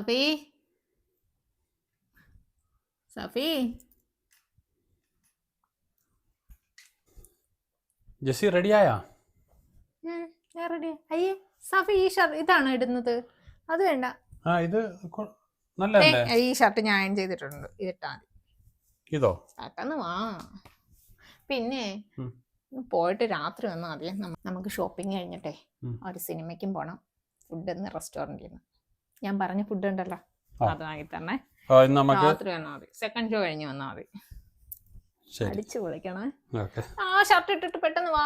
സഫി സഫി Jessy റെഡിയായാ ഞാൻ ready അയ്യേ സഫി ഈ ഷർട്ട് ഇതാണ് ഇടുന്നത്. അത് വേണ്ട. ആ ഇത് നല്ലതല്ലേ? ഈ ഷർട്ട് ഞാൻ ചെയ്തിട്ടുണ്ട്. ഇതിട്ടാ മതി. ഇതോ? പെട്ടെന്ന് വാ. പിന്നെ ഉം. പോയിട്ട് രാത്രി വന്നാൽ മതി. നമ്മ- നമുക്ക് ഷോപ്പിംഗ് കഴിഞ്ഞിട്ടേ ഉം. ഒരു സിനിമയ്ക്കും പോണം. ഫുഡ് എന്ന് റെസ്റ്റോറന്റിൽ നിന്ന്. ഞാൻ പറഞ്ഞ ഫുഡ് ഉണ്ടല്ലോ. അത് വാങ്ങി തന്നെ. രാത്രി വന്നാൽ മതി. സെക്കൻഡ് ഷോ കഴിഞ്ഞ് വന്നാൽ മതി. അടിച്ചു പൊളിക്കണേ. ആ ഷർട്ട് ഇട്ടിട്ട് പെട്ടെന്ന് വാ.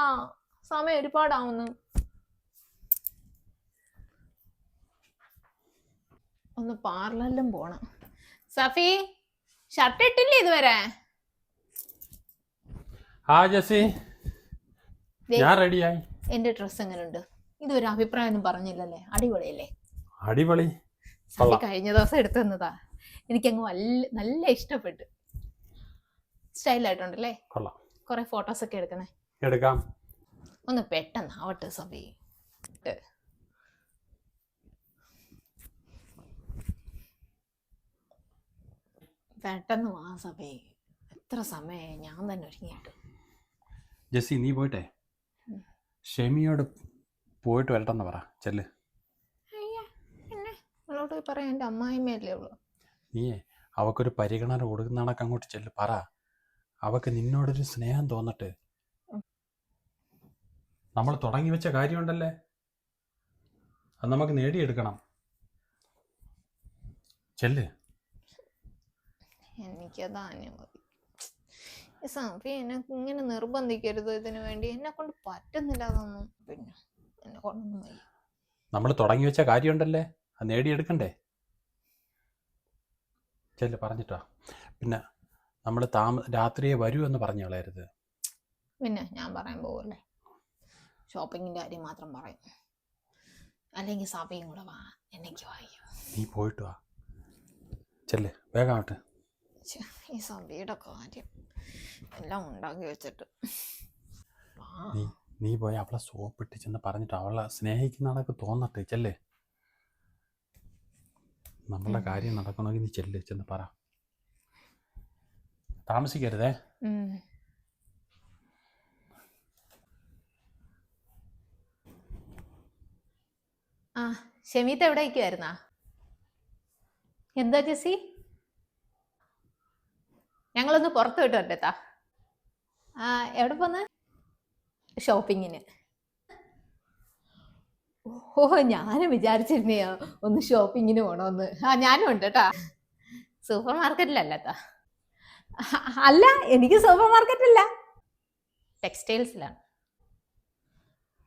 സമയം ഒരുപാടാവുന്നു. ഒന്ന് പാർലറിലും പോണം. സഫി ഷർട്ട് ഇട്ടില്ലേ ഇതുവരെ? ആ ജസി ഞാൻ റെഡിയായി എന്റെ ഡ്രസ് എങ്ങനെയുണ്ട് ഇതൊരു അഭിപ്രായം ഒന്നും പറഞ്ഞില്ലല്ലേ? അടിപൊളിയല്ലേ? അടിപൊളി. കൊള്ളാം. കഴിഞ്ഞ ദിവസം എടുത്തു തന്നതാ. എനിക്കങ്ങ് വല്ല നല്ല ഇഷ്ടപ്പെട്ടു. സ്റ്റൈലായിട്ടുണ്ടല്ലേ? കുറെ ഫോട്ടോസ് ഒക്കെ എടുക്കണേ. എടുക്കാം. ഒന്ന് പെട്ടെന്ന് ആവട്ടെ സഭ പെട്ടെന്ന് വാ സഭേ എത്ര സമയമായി ഞാൻ തന്നെ ഒരുങ്ങിയിട്ട്. ജെസ്സി നീ പോയിട്ടെ. ഷെമിയോട് പോയിട്ട് വരട്ടെന്ന് പറ. ചെല്ല്. അവളോട് പോയി പറയാം എന്റെ അമ്മായിമ്മയല്ലേ ഉള്ളൂ. നീ അവക്കൊരു പരിഗണന കൊടുക്കുന്ന കണക്ക് അങ്ങോട്ട് ചെല്ല് പറ. അവക്ക് നിന്നോടൊരു സ്നേഹം തോന്നട്ടെ. നമ്മൾ തുടങ്ങി വെച്ച കാര്യമുണ്ടല്ലേ? അത് നമുക്ക് നേടിയെടുക്കണം. ചെല്ല്. എനിക്കത് മതി ഈ സഭ എന്നെ ഇങ്ങനെ നിർബന്ധിക്കരുത് ഇതിനു വേണ്ടി. എന്നെ കൊണ്ട് പറ്റുന്നില്ല അതൊന്നും. പിന്നെ എന്നെ കൊണ്ടൊന്നും നമ്മൾ തുടങ്ങി വെച്ച കാര്യമുണ്ടല്ലേ? അത് നേടിയെടുക്കണ്ടേ ചെല്ല പറഞ്ഞിട്ടാ. പിന്നെ നമ്മൾ താമ രാത്രിയെ വരൂ എന്ന് പറഞ്ഞു കളയരുത്. പിന്നെ ഞാൻ പറയാൻ പോകല്ലേ ഷോപ്പിങ്ങിന്റെ കാര്യം മാത്രം പറയും. അല്ലെങ്കിൽ സഭയും കൂടെ വാ. എനിക്ക് വായിക്കും നീ പോയിട്ട് വാ. ചെല്ല് വേഗം ആവട്ടെ ഈ സഭയുടെ കാര്യം എല്ലാം ഉണ്ടാക്കി വെച്ചിട്ട്. നീ നീ പോയി അവളെ സോപ്പിട്ട് ചെന്ന് പറഞ്ഞിട്ട് അവളെ സ്നേഹിക്കുന്ന ആളൊക്കെ തോന്നട്ടെ. ചെല്ലേ. നമ്മളുടെ കാര്യം നടക്കണമെങ്കിൽ നീ ചെല്ല് ചെന്ന് പറ. താമസിക്കരുതേ. ആ ഷെമീത്ത് എവിടെ ഇരിക്കുവായിരുന്നാ? എന്താ ജെസി? ഞങ്ങളൊന്ന് പുറത്ത് വിട്ടു വരട്ടെത്താ ആ എവിടെ പോന്ന്? ഷോപ്പിങ്ങിന്. ഓ ഞാനും വിചാരിച്ചിരുന്നേ ഒന്ന് ഷോപ്പിങ്ങിന് പോണോന്ന്. ആ ഞാനും ഉണ്ട് കേട്ടാ സൂപ്പർ മാർക്കറ്റിലല്ലത്താ അല്ല എനിക്ക് സൂപ്പർ മാർക്കറ്റില്ല ടെക്സ്റ്റൈൽസിലാണ്.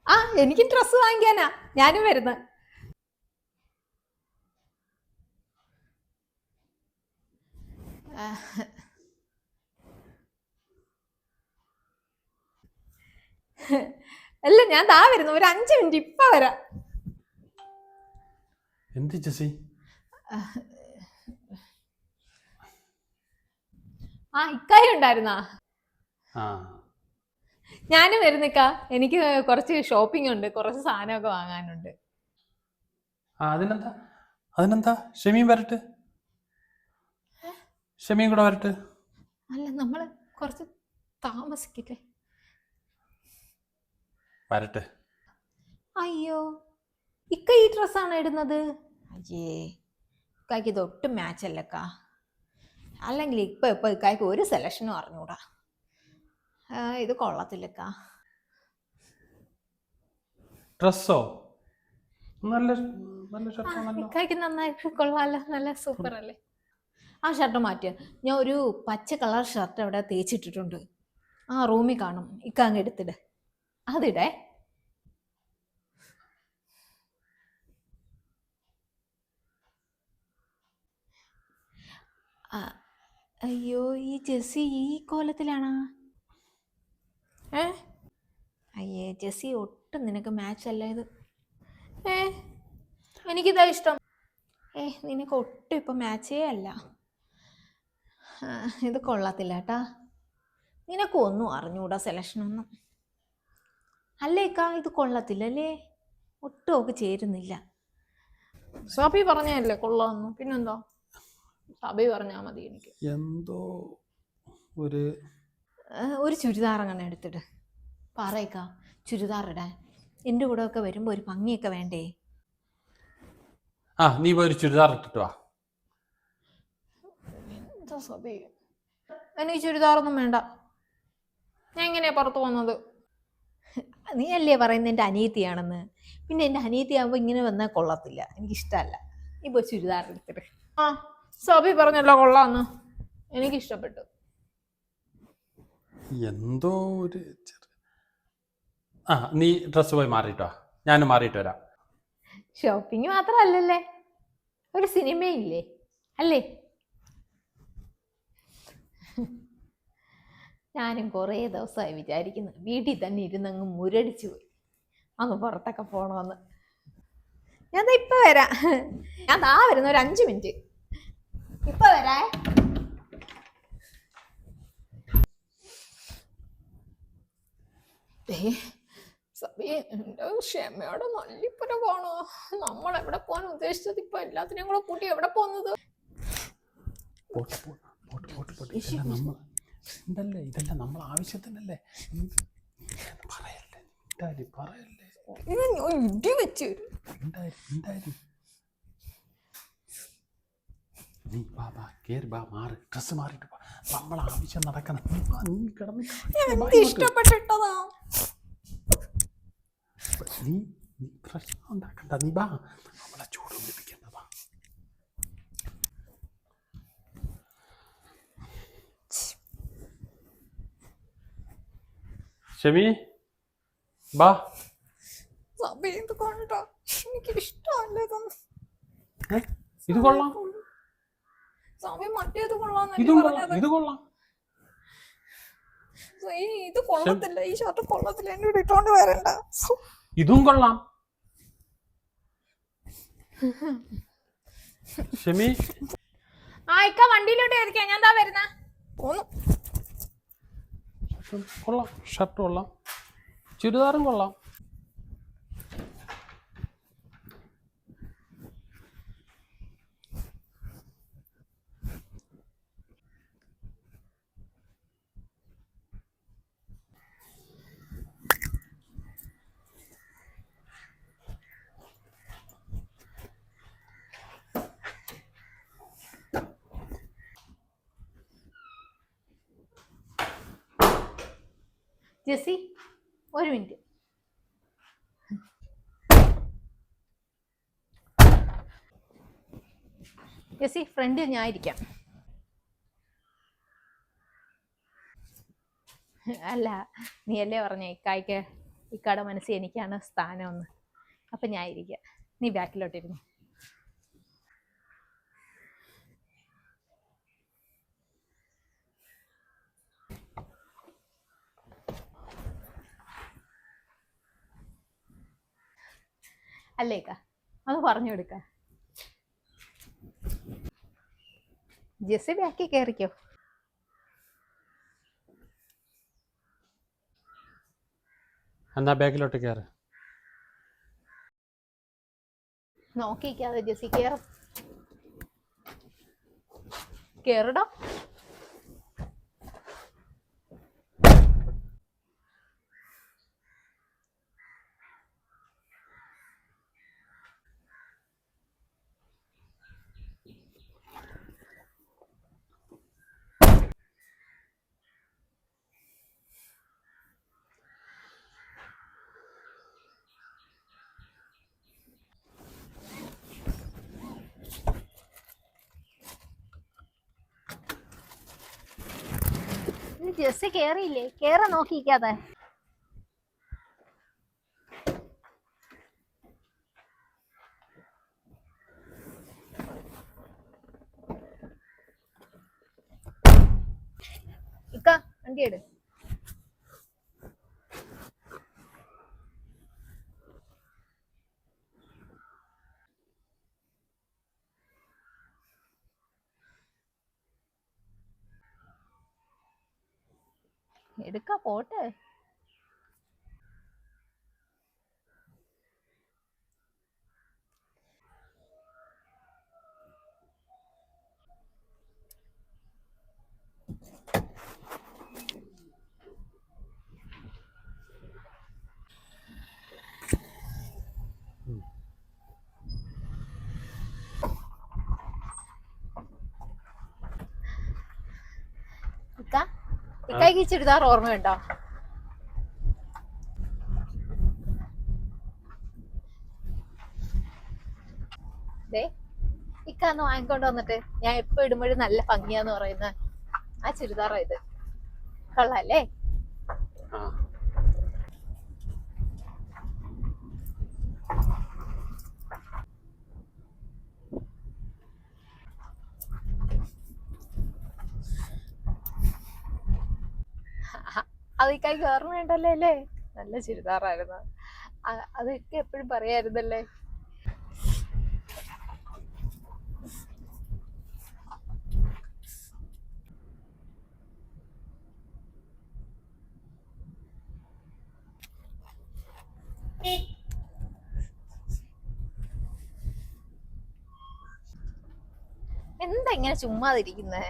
ആ എനിക്ക് ഡ്രസ് വാങ്ങിക്കാനാ. ഞാനും വരുന്നത് അല്ല ഞാൻ താ വരുന്നു. ഒരു അഞ്ച് മിനിറ്റ് ഇപ്പൊ വരാം. എന്ത് ചേച്ചി ആ ഇക്കായി ഉണ്ടായിരുന്നാ? ആ. ഞാനും വരുന്നിക്ക എനിക്ക് കുറച്ച് ഷോപ്പിംഗ് ഉണ്ട്. കുറച്ച് സാധനമൊക്കെ വാങ്ങാനുണ്ട്. ആ അതിനെന്താ? അതിനെന്താ? ഷെമിയും വരട്ടെ. ഷെമിയും കൂടെ വരട്ടെ. അല്ല നമ്മൾ കുറച്ച് താമസിക്കില്ലേ വരട്ടെ. അയ്യോ ഇക്ക ഈ ഡ്രസ് ആണ് ഇടുന്നത്? അയ്യേ ഇക്കായ്ക്ക് ഇത് ഒട്ടും മാച്ച് അല്ലക്ക. അല്ലെങ്കിൽ ഇപ്പൊ ഇപ്പൊ ഇക്കായ്ക്ക് ഒരു സെലക്ഷനും അറിഞ്ഞൂടാ. ഇത് കൊള്ളത്തില്ലക്ക. ഡ്രസ്സോ നല്ല നല്ല ഷർട്ടാണല്ലോ ഇക്കായ്ക്ക് നന്നായിട്ട് കൊള്ളാലോ. നല്ല സൂപ്പർ അല്ലേ ആ ഷർട്ട് മാറ്റിയ ഞാൻ ഒരു പച്ച കളർ ഷർട്ട് അവിടെ തേച്ചിട്ടിട്ടുണ്ട്. ആ റൂമിൽ കാണും. ഇക്ക അങ്ങ് എടുത്തിട്. അതിടേ അയ്യോ ഈ ജെസ്സി ഈ കോലത്തിലാണാ? ഏ? അയ്യേ ജെസ്സി ഒട്ടും നിനക്ക് മാച്ച് അല്ല ഇത്. ഏ? എനിക്കിതാ ഇഷ്ടം. ഏ നിനക്ക് ഒട്ടും ഇപ്പം മാച്ചേ അല്ല. ഇത് കൊള്ളത്തില്ല കേട്ടാ. നിനക്കൊന്നും അറിഞ്ഞൂടാ സെലക്ഷനൊന്നും അല്ലേക്കാ ഇത് കൊള്ളത്തില്ലല്ലേ? ഒട്ടും ഒക്കെ ചേരുന്നില്ല. സബി പറഞ്ഞല്ലേ കൊള്ളാമെന്ന് പിന്നെന്തോ? സബി പറഞ്ഞാ മതി എനിക്ക്. എന്തോ ഒരു ഒരു ചുരിദാർ അങ്ങനെ എടുത്തിട്ട് പറയക്കാ ചുരിദാർ ഇടാൻ. എന്റെ കൂടെ ഒക്കെ വരുമ്പോൾ ഒരു ഭംഗിയൊക്കെ വേണ്ടേ? ആ നീ പോയി ഒരു ചുരിദാർ ഇട്ടിട്ട് വാ. എന്താ സബി എനിക്ക് ചുരിദാറൊന്നും വേണ്ട. ഞാൻ എങ്ങനെയാ പുറത്ത് വന്നത് നീ അല്ലേ പറയുന്നത് എന്റെ അനിയത്തിയാണെന്ന് പിന്നെ എന്റെ അനിയത്തിയാകുമ്പോൾ ഇങ്ങനെ വന്നാൽ കൊള്ളത്തില്ല. എനിക്കിഷ്ടമല്ല നീ പോയി ചുരിദാർ എടുത്തിട്ട് ആ സോബി പറഞ്ഞല്ലോ കൊള്ളാന്ന്. എനിക്കിഷ്ടപ്പെട്ടു. എന്തോ ഒരു ആ നീ ഡ്രസ്സ് പോയി മാറിയിട്ടോ. ഞാനും മാറിയിട്ട് വരാം. ഷോപ്പിംഗ് മാത്രമല്ലല്ലേ ഒരു സിനിമയില്ലേ അല്ലേ? ഞാനും കുറേ ദിവസമായി വിചാരിക്കുന്നു വീട്ടിൽ തന്നെ ഇരുന്നങ്ങ് മുരടിച്ചു പോയി. അന്ന് പുറത്തൊക്കെ പോകണമെന്ന് ഞാൻ ഇപ്പം വരാം. ഞാൻ താ വരുന്ന ഒരു അഞ്ച് മിനിറ്റ്. ഇപ്പൊ വരാ. ക്ഷമയോടെ നല്ലിപ്പുര പോണോ? നമ്മൾ എവിടെ പോകാൻ ഉദ്ദേശിച്ചത് ഇപ്പൊ എല്ലാത്തിനെയും കൂടെ കൂട്ടി എവിടെ പോകുന്നത് ഇതെല്ലാം എന്തല്ലേ ഇതല്ല നമ്മൾ ആവശ്യത്തിനല്ലേ? പറയല്ലേ ഇടി വെച്ച് നീ ബാ ബാ കേറി ബാ മാറി ഡ്രസ്സ് മാറിയിട്ട് വാ. നമ്മൾ ആവശ്യം നടക്കണം. നീ വാ, നീ കിടന്ന്. ഇഷ്ടപ്പെട്ടിട്ടതാ? നീ നീ പ്രശ്നം ഉണ്ടാക്കണ്ട. നീ ബാ ഷെമി? ബാ. ഇത് കൊണ്ട എനിക്ക് ഇഷ്ടമല്ല ഇത് കൊള്ളാം. സബി മറ്റേത് കൊള്ളാം ഇത് കൊള്ളാം. ഇത് കൊള്ളത്തില്ല. ഈ ഷർട്ട് കൊള്ളത്തില്ല. എന്റെ ഇട്ടോണ്ട് വരണ്ട. ഇതും കൊള്ളാം. ഷെമി? ആ ഇക്ക വണ്ടിയിലോട്ട് കയറിക്കാം. ഞാൻ എന്താ വരുന്ന. പോന്നു. കൊള്ളാം. ഷർട്ട് കൊള്ളാം. ചുരിദാറും കൊള്ളാം. ജെസ്സി ഒരു മിനിറ്റ്. ജെസ്സി ഫ്രണ്ട് ഞാൻ ഇരിക്കാം. അല്ല നീ അല്ലേ പറഞ്ഞ ഇക്കായ്ക്ക് ഇക്കാടെ മനസ്സിൽ എനിക്കാണ് സ്ഥാനമെന്ന്. അപ്പം ഞാൻ ഇരിക്കുക നീ ബാക്കിലോട്ടിരുന്നു അല്ലേക്ക? അത് പറഞ്ഞു കൊടുക്ക. ജെസ്സി ബാക്കി കയറിക്കോ എന്നാ ബാക്കിലോട്ട് കയറ് നോക്കിക്കാതെ ജെസ്സി കയറും കേറടാ? ജെസ്സി കേറിയില്ലേ? കേറ നോക്കിക്കാതെ ഇക്ക വണ്ടി എടു. എടുക്ക പോട്ടെ ഇക്ക ഇക്കായ്ക്ക് ചുരിദാർ ഓർമ്മയുണ്ടോ ഇക്കാന്ന് വാങ്ങിക്കൊണ്ട് വന്നിട്ട് ഞാൻ എപ്പോ ഇടുമ്പോഴും നല്ല ഭംഗിയാന്ന് പറയുന്ന ആ ചുരിദാറാ ഇത്. കൊള്ളാല്ലേ ആ അത് കയറണേണ്ടല്ലേ അല്ലേ? നല്ല ചുരിദാറായിരുന്നു. അതൊക്കെ എപ്പോഴും പറയായിരുന്നല്ലേ? എന്താ ഇങ്ങനെ ചുമ്മാതിരിക്കുന്നേ?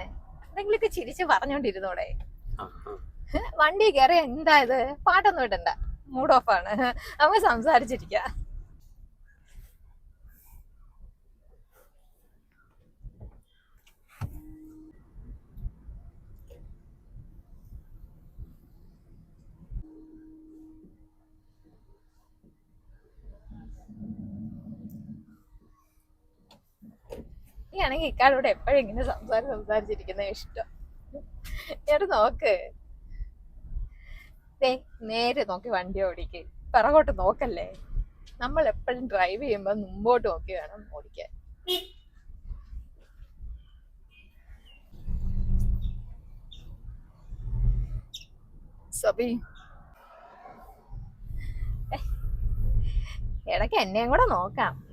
എന്തെങ്കിലുമൊക്കെ ചിരിച്ച് പറഞ്ഞോണ്ടിരുന്നോടെ. വണ്ടി കയറി എന്താ ഇത്? പാട്ടൊന്നും ഇടണ്ട. മൂഡ് ഓഫ് ആണ്. നമുക്ക് സംസാരിച്ചിരിക്ക. ആണെങ്കിൽ ഇക്കാളോട് എപ്പോഴും ഇങ്ങനെ സംസാരം സംസാരിച്ചിരിക്കുന്ന? ഇഷ്ടം. ഞാൻ നോക്ക്. നേരെ നോക്കി വണ്ടി ഓടിക്ക്. പിറകോട്ട് നോക്കല്ലേ? നമ്മൾ എപ്പോഴും ഡ്രൈവ് ചെയ്യുമ്പോൾ മുമ്പോട്ട് നോക്കി വേണം ഓടിക്കാൻ. സബി. ഇടയ്ക്ക് എന്നെയും കൂടെ നോക്കാം.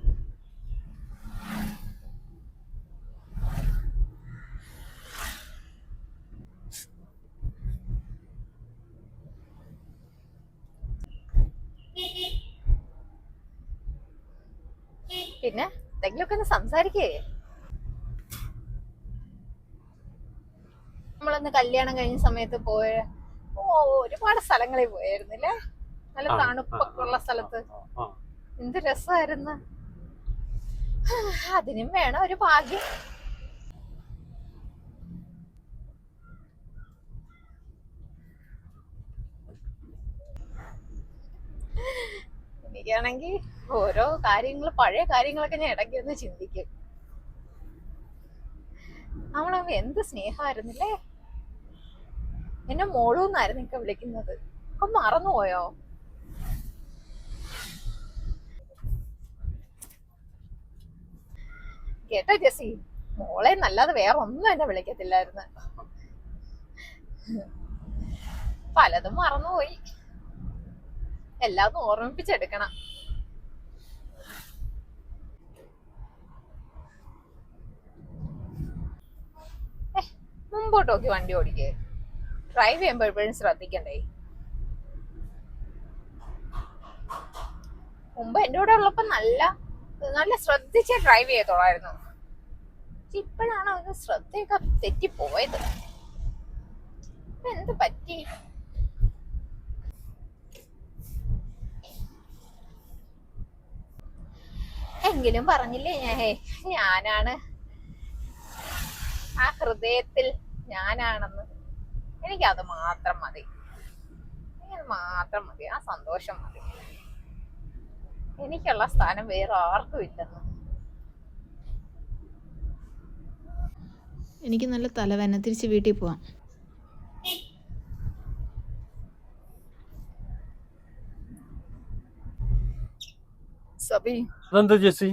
ഒന്ന് സംസാരിക്കേ. നമ്മളന്ന് കല്യാണം കഴിഞ്ഞ സമയത്ത് പോയ ഓ ഒരുപാട് സ്ഥലങ്ങളിൽ പോയായിരുന്നില്ലേ? നല്ല തണുപ്പൊക്കെ ഉള്ള സ്ഥലത്ത്. എന്ത് രസമായിരുന്നു അതിനും വേണം ഒരു ഭാഗ്യം. എനിക്കാണെങ്കിൽ ഓരോ കാര്യങ്ങൾ പഴയ കാര്യങ്ങളൊക്കെ ഞാൻ ഇടയ്ക്ക് ഒന്ന് ചിന്തിക്കും. നമ്മളങ്ങ് എന്ത് സ്നേഹമായിരുന്നില്ലേ എന്നെ മോളൂന്നായിരുന്നു ഇപ്പൊ വിളിക്കുന്നത്. അപ്പൊ മറന്നുപോയോ? കേട്ടോ ജസി മോളെ നല്ലാതെ വേറെ ഒന്നും എന്നെ വിളിക്കത്തില്ലായിരുന്നു. പലതും മറന്നുപോയി. എല്ലാതും ഓർമ്മിപ്പിച്ചെടുക്കണം. മുമ്പോട്ട് നോക്കി വണ്ടി ഓടിക്കേ. ഡ്രൈവ് ചെയ്യുമ്പോഴും ശ്രദ്ധിക്കണ്ടേ? മുമ്പ് എന്റെ കൂടെ ഉള്ളപ്പോ നല്ല നല്ല ശ്രദ്ധിച്ച് ഡ്രൈവ് ചെയ്തോളായിരുന്നു ഇപ്പോഴാണ് അവന് ശ്രദ്ധയൊക്കെ തെറ്റിപ്പോയത്? എന്ത് പറ്റി? എങ്കിലും പറഞ്ഞില്ലേ ഞാൻ ഞാനാണ് ആ ഹൃദയത്തിൽ ഞാനാണെന്ന് എനിക്കത് മാത്രം മതി. എനിക്കത് മാത്രം മതി. ആ സന്തോഷം മതി. എനിക്കുള്ള സ്ഥാനം വേറെ ആർക്കും ഇല്ലെന്ന്. എനിക്ക് നല്ല തലവേന തിരിച്ച് വീട്ടിൽ പോവാം. സബി. അതെന്താ ജെസ്സി?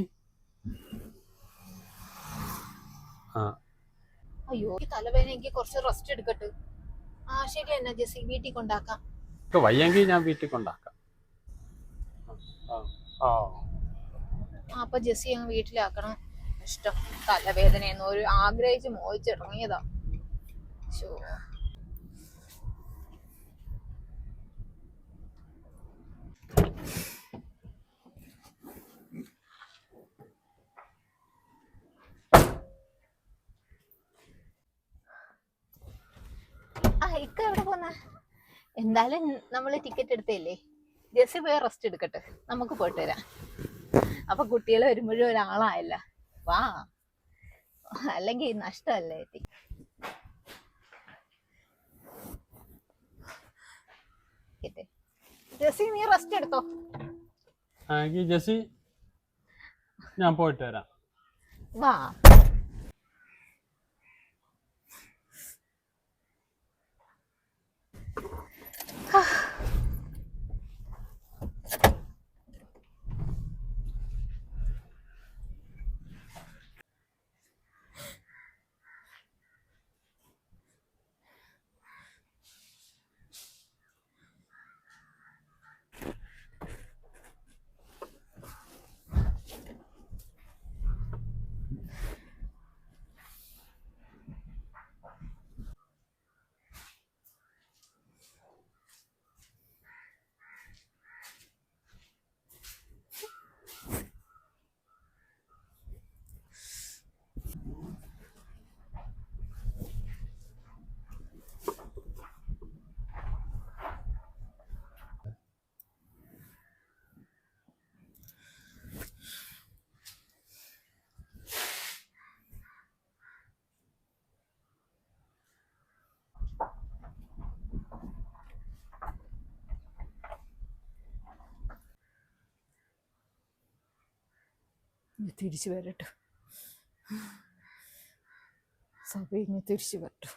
ആ. അയ്യോ ഈ തലവേദന എനിക്ക് കുറച്ച് റെസ്റ്റ് എടുക്കട്ടെ. ആ ശരി എന്നാ ജെസ്സി വീട്ടിൽ കൊണ്ടാക്കാം. വയ്യെങ്കിൽ ഞാൻ വീട്ടിൽ കൊണ്ടാക്കാം. അപ്പൊ ജെസ്സി അങ്ങ് വീട്ടിലാക്കണം. ഇഷ്ടം. തലവേദനയെന്ന് ഒരു ആഗ്രഹിച്ച് മോഹിച്ചിറങ്ങിയതാ. ശോ. എന്തായാലും നമ്മൾ ടിക്കറ്റ് എടുത്തില്ലേ? ജസ്സി പോയി റെസ്റ്റ് എടുക്കട്ടെ. നമുക്ക് പോയിട്ട് വരാം. അപ്പൊ കുട്ടികൾ വരുമ്പോഴും ഒരാളായല്ല. വാ. അല്ലെങ്കിൽ നഷ്ടമല്ലേ ജസ്സി നീ റെസ്റ്റ് എടുത്തോ? ജെസ്സി ഞാൻ പോയിട്ട് വരാം. വാ. Oh. തിരിച്ചു വരട്ടെ. സഭ ഇനി തിരിച്ചു വരട്ടെ.